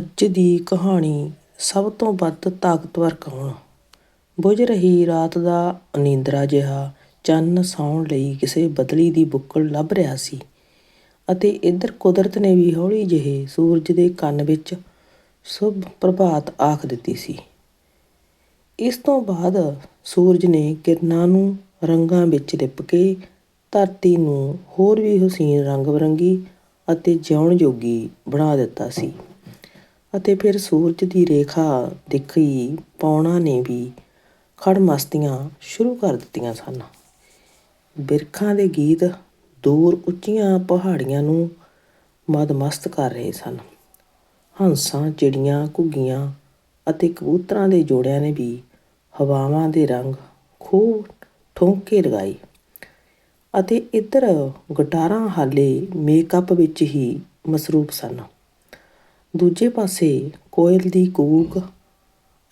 ਅੱਜ ਦੀ ਕਹਾਣੀ ਸਭ ਤੋਂ ਵੱਧ ਤਾਕਤਵਰ ਕੌਣ ਬੁਝ ਰਹੀ ਰਾਤ ਦਾ ਅਨੀਂਦਰਾ ਜਿਹਾ ਚੰਨ ਸੌਣ ਲਈ ਕਿਸੇ ਬਦਲੀ ਦੀ ਬੁੱਕਲ ਲੱਭ ਰਿਹਾ ਸੀ ਅਤੇ ਇੱਧਰ ਕੁਦਰਤ ਨੇ ਵੀ ਹੌਲੀ ਜਿਹੇ ਸੂਰਜ ਦੇ ਕੰਨ ਵਿੱਚ ਸ਼ੁਭ ਪ੍ਰਭਾਤ ਆਖ ਦਿੱਤੀ ਸੀ। ਇਸ ਤੋਂ ਬਾਅਦ ਸੂਰਜ ਨੇ ਕਿਰਨਾਂ ਨੂੰ ਰੰਗਾਂ ਵਿੱਚ ਲਿਪ ਕੇ ਧਰਤੀ ਨੂੰ ਹੋਰ ਵੀ ਹੁਸੀਨ ਰੰਗ ਬਰੰਗੀ ਅਤੇ ਜਿਉਣ ਜੋਗੀ ਬਣਾ ਦਿੱਤਾ ਸੀ। ਅਤੇ ਫਿਰ ਸੂਰਜ ਦੀ ਰੇਖਾ ਦਿਖੀ ਪੌਣਾ ਨੇ ਵੀ ਖੜਮਸਤੀਆਂ ਸ਼ੁਰੂ ਕਰ ਦਿੱਤੀਆਂ ਸਨ। ਬਿਰਖਾਂ ਦੇ ਗੀਤ ਦੂਰ ਉੱਚੀਆਂ ਪਹਾੜੀਆਂ ਨੂੰ ਮਦਮਸਤ ਕਰ ਰਹੇ ਸਨ। ਹੰਸਾਂ ਚਿੜੀਆਂ ਘੁੱਗੀਆਂ ਅਤੇ ਕਬੂਤਰਾਂ ਦੇ ਜੋੜਿਆਂ ਨੇ ਵੀ ਹਵਾਵਾਂ ਦੇ ਰੰਗ ਖੂਬ ਠੋਂਕੇ ਲਗਾਈ ਅਤੇ ਇੱਧਰ ਗਟਾਰਾਂ ਹਾਲੇ ਮੇਕਅਪ ਵਿੱਚ ਹੀ ਮਸਰੂਫ ਸਨ। ਦੂਜੇ ਪਾਸੇ ਕੋਇਲ ਦੀ ਕੂਕ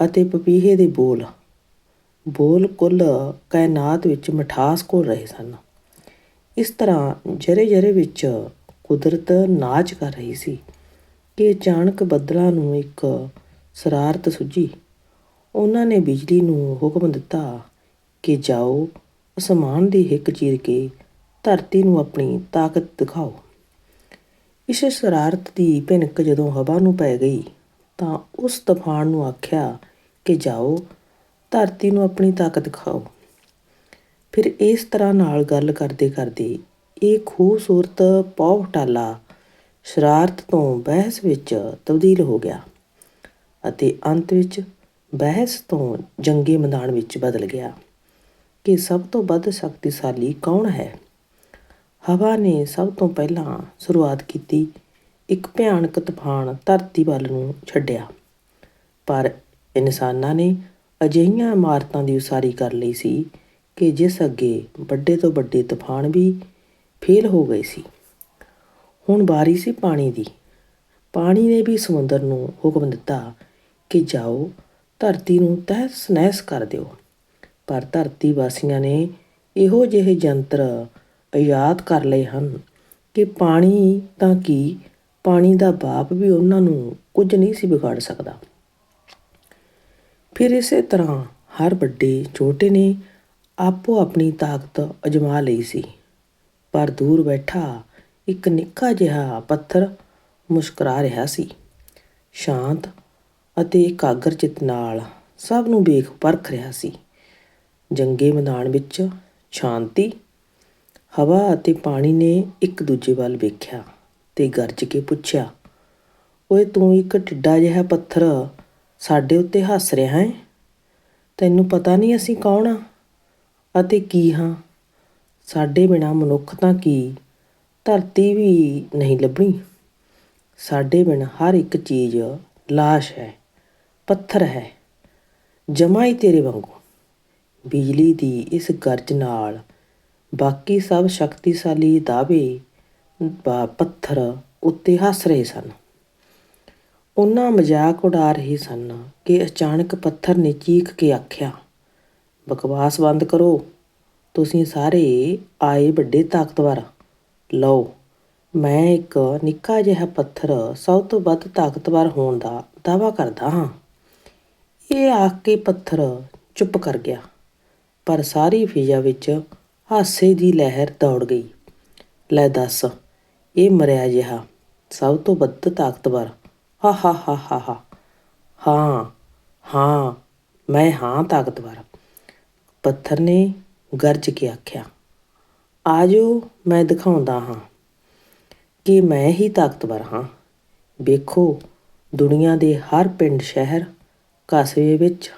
ਅਤੇ ਪਪੀਹੇ ਦੇ ਬੋਲ। ਬੋਲ ਕੁੱਲ ਕਾਇਨਾਤ ਵਿੱਚ ਮਿਠਾਸ ਘੋਲ ਰਹੇ ਸਨ। ਇਸ ਤਰ੍ਹਾਂ ਜਰੇ ਜਰੇ ਵਿੱਚ ਕੁਦਰਤ ਨਾਚ ਕਰ ਰਹੀ ਸੀ ਕਿ ਅਚਾਨਕ ਬੱਦਲਾਂ ਨੂੰ ਇੱਕ ਸਰਾਰਤ ਸੁੱਝੀ ਉਹਨਾਂ ਨੇ ਬਿਜਲੀ ਨੂੰ ਹੁਕਮ ਦਿੱਤਾ ਕਿ ਜਾਓ, ਅਸਮਾਨ ਦੀ ਹਿੱਕ ਚੀਰ ਕੇ ਧਰਤੀ ਨੂੰ ਆਪਣੀ ਤਾਕਤ ਦਿਖਾਓ। ਇਸ ਸ਼ਰਾਰਤ ਦੀ ਭਿਣਕ ਜਦੋਂ ਹਵਾ ਨੂੰ ਪੈ ਗਈ ਤਾਂ ਉਸ ਤੂਫਾਨ ਨੂੰ ਆਖਿਆ ਕਿ ਜਾਓ, ਧਰਤੀ ਨੂੰ ਆਪਣੀ ਤਾਕਤ ਦਿਖਾਓ। ਫਿਰ ਇਸ ਤਰ੍ਹਾਂ ਨਾਲ ਗੱਲ ਕਰਦੇ ਕਰਦੇ ਇਹ ਖੂਬਸੂਰਤ ਪੌਵਟਾਲਾ ਸ਼ਰਾਰਤ ਤੋਂ ਬਹਿਸ ਵਿੱਚ ਤਬਦੀਲ ਹੋ ਗਿਆ ਅਤੇ ਅੰਤ ਵਿੱਚ ਬਹਿਸ ਤੋਂ ਜੰਗੇ ਮੈਦਾਨ ਵਿੱਚ ਬਦਲ ਗਿਆ ਕਿ ਸਭ ਤੋਂ ਵੱਧ ਸ਼ਕਤੀਸ਼ਾਲੀ ਕੌਣ ਹੈ? ਹਵਾ ਨੇ ਸਭ ਤੋਂ ਪਹਿਲਾਂ ਸ਼ੁਰੂਆਤ ਕੀਤੀ ਇੱਕ ਭਿਆਨਕ ਤੂਫਾਨ ਧਰਤੀ ਵੱਲ ਨੂੰ ਛੱਡਿਆ। ਪਰ ਇਨਸਾਨਾਂ ਨੇ ਅਜਿਹੀਆਂ ਇਮਾਰਤਾਂ ਦੀ ਉਸਾਰੀ ਕਰ ਲਈ ਸੀ ਕਿ ਜਿਸ ਅੱਗੇ ਵੱਡੇ ਤੋਂ ਵੱਡੇ ਤੂਫਾਨ ਵੀ ਫੇਲ ਹੋ ਗਏ ਸੀ। ਹੁਣ ਵਾਰੀ ਸੀ ਪਾਣੀ ਦੀ। ਪਾਣੀ ਨੇ ਵੀ ਸਮੁੰਦਰ ਨੂੰ ਹੁਕਮ ਦਿੱਤਾ ਕਿ ਜਾਓ, ਧਰਤੀ ਨੂੰ ਤਹਿਸ ਨਹਿਸ ਕਰ ਦਿਓ। ਪਰ ਧਰਤੀ ਵਾਸੀਆਂ ਨੇ ਇਹੋ ਜਿਹੇ ਯੰਤਰ ਯਾਦ ਕਰ ਲਏ ਹਨ ਕਿ ਪਾਣੀ ਤਾਂ ਕੀ? ਪਾਣੀ ਦਾ ਬਾਪ ਵੀ ਉਹਨਾਂ ਨੂੰ ਕੁਝ ਨਹੀਂ ਸੀ ਵਿਗਾੜ ਸਕਦਾ। ਫਿਰ ਇਸੇ ਤਰ੍ਹਾਂ ਹਰ ਵੱਡੇ ਛੋਟੇ ਨੇ ਆਪੋ ਆਪਣੀ ਤਾਕਤ ਅਜਮਾ ਲਈ ਸੀ। ਪਰ ਦੂਰ ਬੈਠਾ ਇੱਕ ਨਿੱਕਾ ਜਿਹਾ ਪੱਥਰ ਮੁਸਕਰਾ ਰਿਹਾ ਸੀ। ਸ਼ਾਂਤ ਅਤੇ ਇਕਾਗਰ ਚਿਤ ਨਾਲ ਸਭ ਨੂੰ ਵੇਖ ਪਰਖ ਰਿਹਾ ਸੀ। ਜੰਗੇ ਮੈਦਾਨ ਵਿੱਚ ਸ਼ਾਂਤੀ ਹਵਾ ਅਤੇ ਪਾਣੀ ਨੇ ਇੱਕ ਦੂਜੇ ਵੱਲ ਵੇਖਿਆ ਅਤੇ ਗਰਜ ਕੇ ਪੁੱਛਿਆ, ਓਏ ਤੂੰ ਇੱਕ ਟਿੱਡਾ ਜਿਹਾ ਪੱਥਰ ਸਾਡੇ ਉੱਤੇ ਹੱਸ ਰਿਹਾ ਹੈ? ਤੈਨੂੰ ਪਤਾ ਨਹੀਂ ਅਸੀਂ ਕੌਣ ਆ? ਅਤੇ ਕੀ ਹਾਂ? ਸਾਡੇ ਬਿਨਾ ਮਨੁੱਖ ਤਾਂ ਕੀ ਧਰਤੀ ਵੀ ਨਹੀਂ ਲੱਭਣੀ? ਸਾਡੇ ਬਿਨ ਹਰ ਇੱਕ ਚੀਜ਼ ਲਾਸ਼ ਹੈ, ਪੱਥਰ ਹੈ, ਜਮਾ ਤੇਰੇ ਵਾਂਗੂ। ਬਿਜਲੀ ਦੀ ਇਸ ਗਰਜ ਨਾਲ ਬਾਕੀ ਸਭ ਸ਼ਕਤੀਸ਼ਾਲੀ ਦਾਅਵੇ, ਬਾ, ਪੱਥਰ ਉੱਤੇ ਹੱਸ ਰਹੇ ਸਨ। ਉਹਨਾਂ ਮਜ਼ਾਕ ਉਡਾ ਰਹੇ ਸਨ ਕਿ ਅਚਾਨਕ ਪੱਥਰ ਨੇ ਚੀਖ ਕੇ ਆਖਿਆ, ਬਕਵਾਸ ਬੰਦ ਕਰੋ। ਤੁਸੀਂ ਸਾਰੇ ਆਏ ਵੱਡੇ ਤਾਕਤਵਰ। ਲਓ, ਮੈਂ ਇੱਕ ਨਿੱਕਾ ਜਿਹਾ ਪੱਥਰ ਸਭ ਤੋਂ ਵੱਧ ਤਾਕਤਵਰ ਹੋਣ ਦਾ ਦਾਵਾ ਕਰਦਾ ਹਾਂ। ਇਹ ਆਖ ਕੇ ਪੱਥਰ ਚੁੱਪ ਕਰ ਗਿਆ। ਪਰ ਸਾਰੀ ਫਿਜ਼ਾ ਵਿੱਚ ਹਾਸੇ ਦੀ ਲਹਿਰ ਦੌੜ ਗਈ। ਲੈ ਦੱਸ, ਇਹ ਮਰਿਆ ਜਿਹਾ, ਸਭ ਤੋਂ ਵੱਧ ਤਾਕਤਵਰ। ਹਾ ਹਾ ਹਾ ਹਾ ਹਾ। ਹਾਂ ਹਾਂ, ਮੈਂ ਹਾਂ ਤਾਕਤਵਰ। ਪੱਥਰ ਨੇ ਗਰਜ ਕੇ ਆਖਿਆ, ਆਜੋ, ਮੈਂ ਦਿਖਾਉਂਦਾ ਹਾਂ ਕਿ ਮੈਂ ਹੀ ਤਾਕਤਵਰ ਹਾਂ। ਵੇਖੋ, ਦੁਨੀਆ ਦੇ ਹਰ ਪਿੰਡ, ਸ਼ਹਿਰ, ਕਸਬੇ ਵਿੱਚ,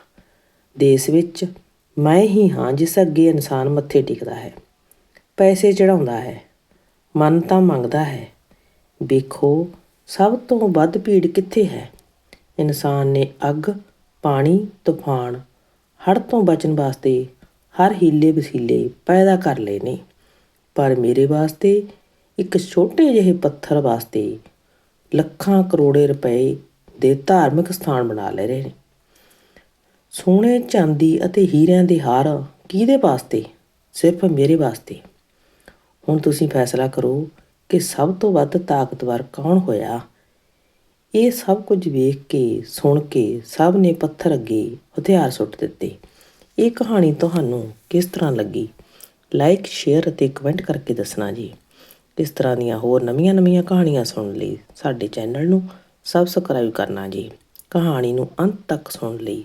ਦੇਸ਼ ਵਿੱਚ ਮੈਂ ਹੀ ਹਾਂ ਜਿਸ ਅੱਗੇ ਇਨਸਾਨ ਮੱਥੇ ਟੇਕਦਾ ਹੈ, ਪੈਸੇ ਚੜਾਉਂਦਾ ਹੈ, ਮਨ ਤਾਂ ਮੰਗਦਾ ਹੈ। ਵੇਖੋ, ਸਭ ਤੋਂ ਵੱਧ ਭੀੜ ਕਿੱਥੇ ਹੈ? ਇਨਸਾਨ ਨੇ ਅੱਗ, ਪਾਣੀ, ਤੂਫਾਨ ਹੜ੍ਹ ਤੋਂ ਬਚਣ ਵਾਸਤੇ ਹਰ ਹੀਲੇ ਵਸੀਲੇ ਪੈਦਾ ਕਰ ਲਏ ਨੇ। ਪਰ ਮੇਰੇ ਵਾਸਤੇ ਇੱਕ ਛੋਟੇ ਜਿਹੇ ਪੱਥਰ ਵਾਸਤੇ ਲੱਖਾਂ ਕਰੋੜੇ ਰੁਪਏ ਦੇ ਧਾਰਮਿਕ ਸਥਾਨ ਬਣਾ ਲੈ ਰਹੇ ਨੇ। ਸੋਨੇ ਚਾਂਦੀ ਅਤੇ ਹੀਰਿਆਂ ਦੇ ਹਾਰ ਕਿਹਦੇ ਵਾਸਤੇ? ਸਿਰਫ ਮੇਰੇ ਵਾਸਤੇ। ਹੁਣ ਤੁਸੀਂ ਫੈਸਲਾ ਕਰੋ ਕਿ ਸਭ ਤੋਂ ਵੱਧ ਤਾਕਤਵਰ ਕੌਣ ਹੋਇਆ? ਇਹ ਸਭ ਕੁਝ ਵੇਖ ਕੇ, ਸੁਣ ਕੇ ਸਭ ਨੇ ਪੱਥਰ ਅੱਗੇ ਹਥਿਆਰ ਸੁੱਟ ਦਿੱਤੇ। ਇਹ ਕਹਾਣੀ ਤੁਹਾਨੂੰ ਕਿਸ ਤਰ੍ਹਾਂ ਲੱਗੀ? ਲਾਈਕ, ਸ਼ੇਅਰ ਅਤੇ ਕਮੈਂਟ ਕਰਕੇ ਦੱਸਣਾ ਜੀ। ਇਸ ਤਰ੍ਹਾਂ ਦੀਆਂ ਹੋਰ ਨਵੀਆਂ-ਨਵੀਆਂ ਕਹਾਣੀਆਂ ਸੁਣਨ ਲਈ ਸਾਡੇ ਚੈਨਲ ਨੂੰ ਸਬਸਕ੍ਰਾਈਬ ਕਰਨਾ ਜੀ। ਕਹਾਣੀ ਨੂੰ ਅੰਤ ਤੱਕ ਸੁਣਨ ਲਈ